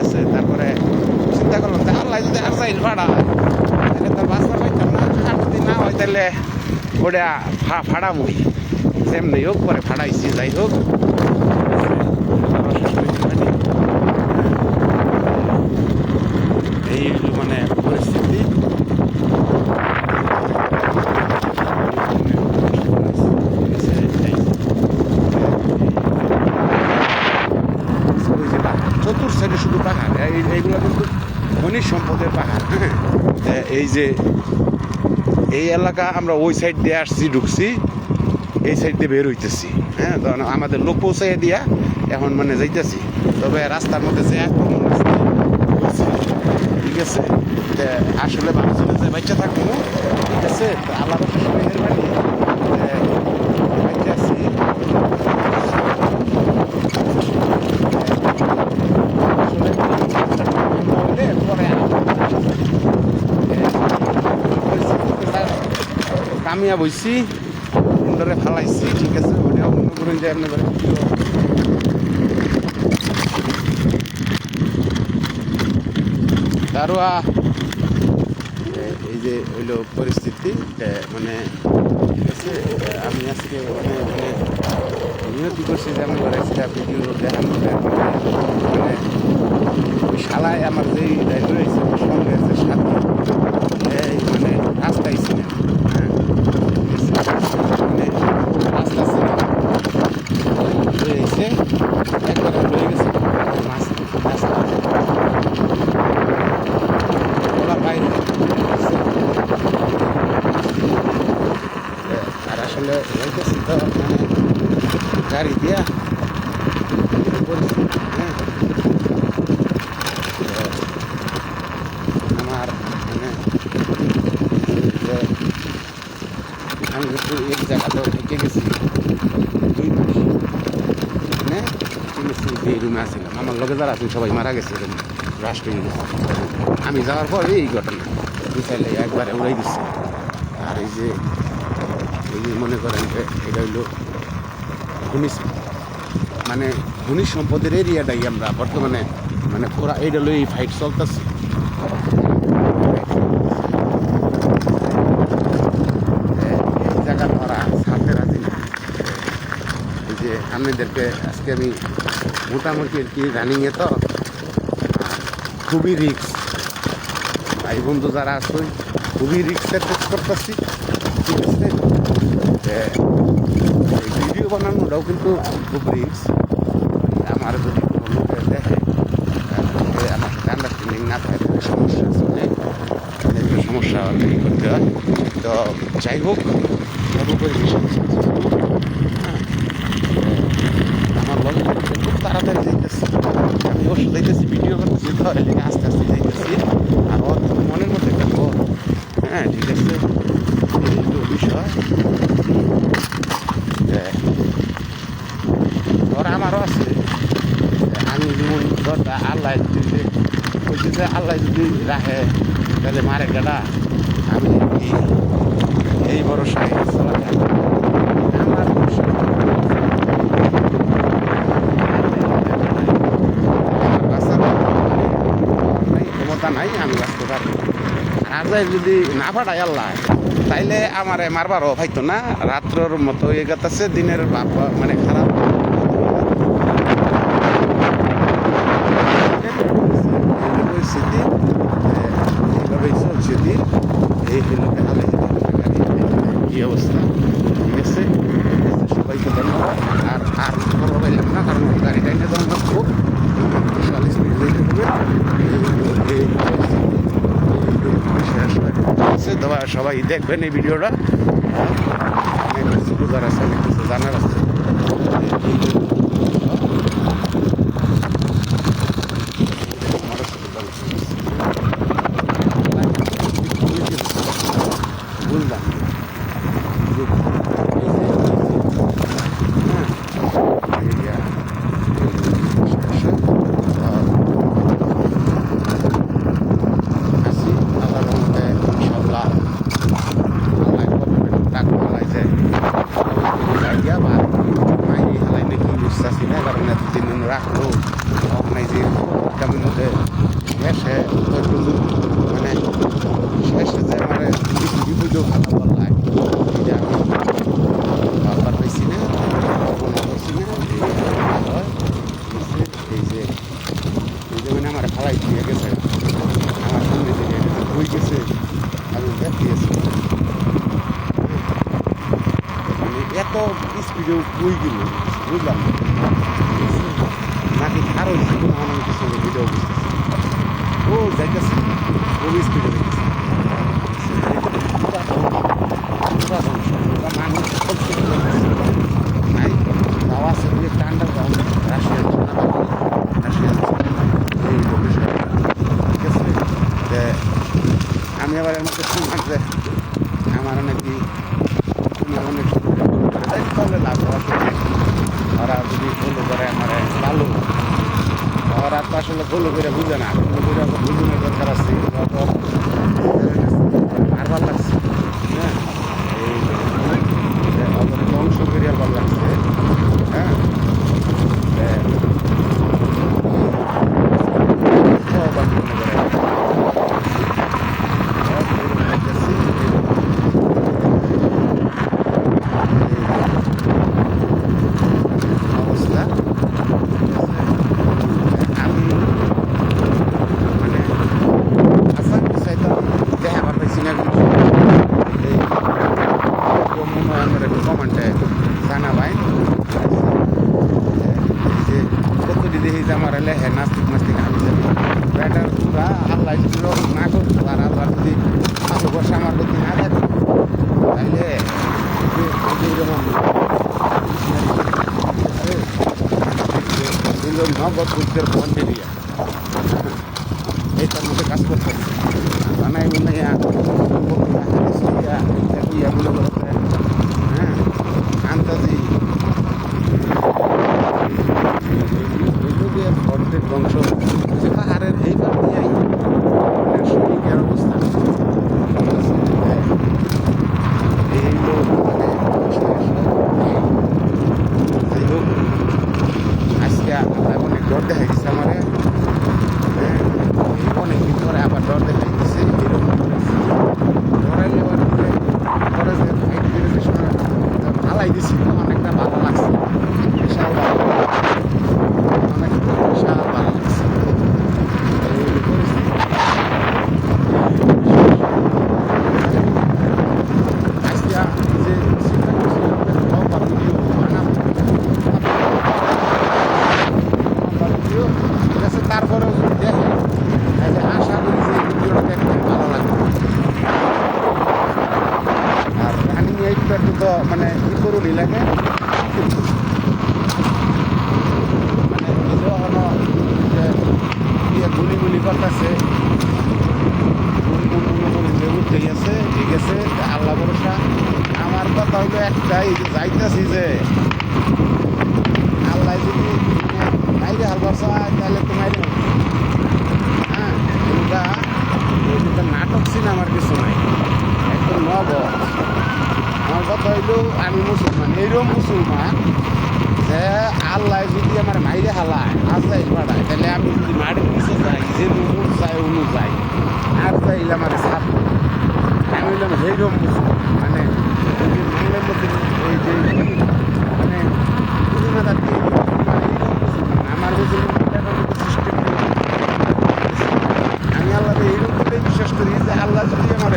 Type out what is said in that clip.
আছে তারপরে চিন্তা করলাম যে আল্লাহ যদি আর যাইল ভাড়া তাহলে তো বাসটা পাইতাম না আর যদি না হয় তাহলে ওটা ভাড়া মুই। যেমনি হোক পরে ভাড়াইছি, যাই হোক। খনিজ সম্পদের পাহাড় হ্যাঁ এই যে, এই এলাকা আমরা ওই সাইড দিয়ে আসছি, ঢুকছি, এই সাইড দিয়ে বের হইতেছি। হ্যাঁ আমাদের লোক পৌঁছাই দিয়া এখন মানে যাইতেছি। তবে রাস্তার মধ্যে যে ঠিক আছে? আসলে ভাবছিল যে বাচ্চা থাকব, ঠিক আছে? আল্লাহ রসের সবাই মেহরবানি বাচ্চা আছি আসলে হলে পরে কামিয়াব হইছি সুন্দরে ফালাইছি, ঠিক আছে? ওটাও মনে যে আপনার দারোয়া এই যে হইল পরিস্থিতি মানে আমি আজকে মানে মানে নিয়তি করছি যে আমি একটা ভিডিও দেখানো মানে শালায় আমার যেই ড্রাইভার রয়েছে সঙ্গে আছে সাথে। মানে রাস্তায় ছিলেন হ্যাঁ মানে রাস্তা ছিল রয়েছে একবারে রয়ে গেছে মাছ রাস্তা ওরা বাইরে আর আসলে মানে গাড়ি দিয়া পরিস্থিতি হ্যাঁ তো আমার মানে যে আমি কিন্তু এক জায়গাতেও থেকে গেছি দুই মাস মানে চিনেছি যে রুমে আসছিলাম আমার লগে যারা আছে সবাই মারা গেছে রাষ্ট্র আমি যাওয়ার পর এই ঘটনা মিসাইলে একবারে উড়াই দিচ্ছে আর এই যে এই যে মনে করেন যে এটা হইল খনিজ মানে খনিজ সম্পদের এরিয়াটাই আমরা বর্তমানে মানে পুরা এইটা লই ফাইট চলতেছে এই জায়গা ধরা ছাড়তে রাজি না এই যে আপনাদেরকে আজকে আমি মোটামুটি আর কি রানিংয়ে তো। খুবই রিক্স ভাই বন্ধু যারা আছে, খুবই রিক্সের কাজ করতেছি। ঠিক আছে? ভিডিও বানানোটাও কিন্তু খুব রিক্স আমার যদি কোনো দেখে আমার সাথে আন্ডারস্ট্যান্ডিং না থাকে সমস্যা আছে সমস্যা ই করতে হয়। তো যাই হোক, সর্বোপরি বিষয় হচ্ছে হ্যাঁ, আমার লগে লগে খুব তাড়াতাড়ি যাইতেছি। আমি সাথে যাইতেছি, ভিডিও করতেছি, তো এদিকে আস্তে আস্তে যাইতেছি। আর কিন্তু মনের মধ্যে একটা। হ্যাঁ ঠিক আছে। হলো বিষয়। ওর আমারও আছে। আমি যেমন ধরটা আল্লাহ যদি বলছি যে আল্লাহ যদি রাখে, তাহলে মারে গেটা আমি এই এই ভরসায় চলা আমার ভরসা আমার বাঁচার নাই, ক্ষমতা নাই আমি বাঁচতে পারব যাই যদি না পাঠাই আল্লাহ, তাইলে আমারে মারবারও ভাইতো না। রাত্রর মতো গেছে দিনের ভাব মানে খারাপ। অবস্থা? সবাইকে আর আর না, কারণ গাড়িটা খুব যেতে হবে এই শেষ হয় ঠিক আছে তবে সবাই দেখবেন এই ভিডিওটা। কিছু জানার আছে আমার সাথে বুঝলাম আসি আল্লাহর রহমতে ইনশাআল্লাহ আল্লাহ করবেন ডাক বলাই যায় জায়গা বা মাইরি হালাই নাকি বুঝতেছি না কারণ এতদিন রাখল অর্গানাইজিং কেমন মধ্যে এসে মানে ওই গিরি বুঝলাম। না। নাকি খারো কোনো আমার কিছু ভিডিও বুঝতেছি। ও, যাইতেছে। খুবই স্পিডে দেখতেছে মানুষ সব কিছু নাই যাওয়া আছে যে আন্ডারগ্রাউন্ড রাশিয়ান রাশিয়ান এই লোকেশন ঠিক আছে? যে আমি আবার এর মধ্যে শুনলাম যে আমার নাকি তুমি অনেক সুবিধা করে তাই তাহলে লাভ হওয়া ওরা যদি ফলো করে আমার ভালো ওরা তো আসলে ফলো করে বুঝে না ফলো করে ওকে বুঝানোর দরকার আছে ওরা তো আর ভালো লাগছে হ্যাঁ এই যে ওদের ধ্বংস করে আর ভালো লাগছে হ্যাঁ যে সব আর মনে করে অবস্থা। আমি মানে আসাম চাইতাম দেখা করতে সিনারি এই মনে হয় আমার একটু কমান্ডে জানা ভাই যে কতটি দেখি যে আমার এলে হ্যাঁ নাস্তিক নাস্তিক আমি যাবি ব্যাটার পুরা আল্লাহ যদি না করতো আর আল্লাহ যদি ভালোবাসা আমার প্রতি না থাকে তাইলে দিল নগদ বুদ্ধের ফন্ডে দিয়া এইটার মধ্যে কাজ করতে বানাইয়া ইয়াগুলো করতে হ্যাঁ আন্তাজি ফন্ডের ধ্বংস যে পাহাড়ের এই পার দিয়াই শ্রমিকের অবস্থা এই লোক মানে যাই হোক আজকে আল্লাহ অনেক ডর দেখা গেছে আমারে হ্যাঁ, অনেকদিন পরে আবার ডর দেখা গেছে এরকম ডরাইলে আবার পরে পরে যে ফাইট করে যে সময় ফালাই দিছি অনেকটা ভালো লাগছে বিশাল ভালো অনেক বিশাল ভালো লাগছে এই পরিস্থিতি আজকে যে চিন্তা করছিলাম যে লম্বা ভিডিও বানাবো ভিডিও ঠিক আছে তারপরেও যদি দেখে তাহলে আশা করি যে ভিডিওটা দেখতে ভালো লাগবে আর রানিং এইটটা তো মানে করুনই লাগে মানে হলো যে ইয়ে গুলি গুলি করতেছে উঠে গেছে ঠিক আছে আল্লাহ ভরসা আমার কথা হইল একটাই যাইতেছি যে আল্লাহ যদি মাইরে হালবার চায় তাহলে তো মাইরে হ্যাঁ নাটক সিনেমার কিছু নাই একদম নব আমার কথা হইল, আমি মুসলমান, এইরকম মুসলমান যে আল্লাহ যদি আমার মাইরে হালায় আজাই পাঠায়, তাহলে আমি যদি মাড়ে পিছিয়ে যাই, যে মুখ চাই অনু যাই আর চাইলে আমার সাপ। আমি হইলাম সেইরকম মুসলমান মানে ওই যে মানে মানে আমার আমি আল্লাহ এইরকম বিশ্বাস করি যে আল্লাহ যদি আমার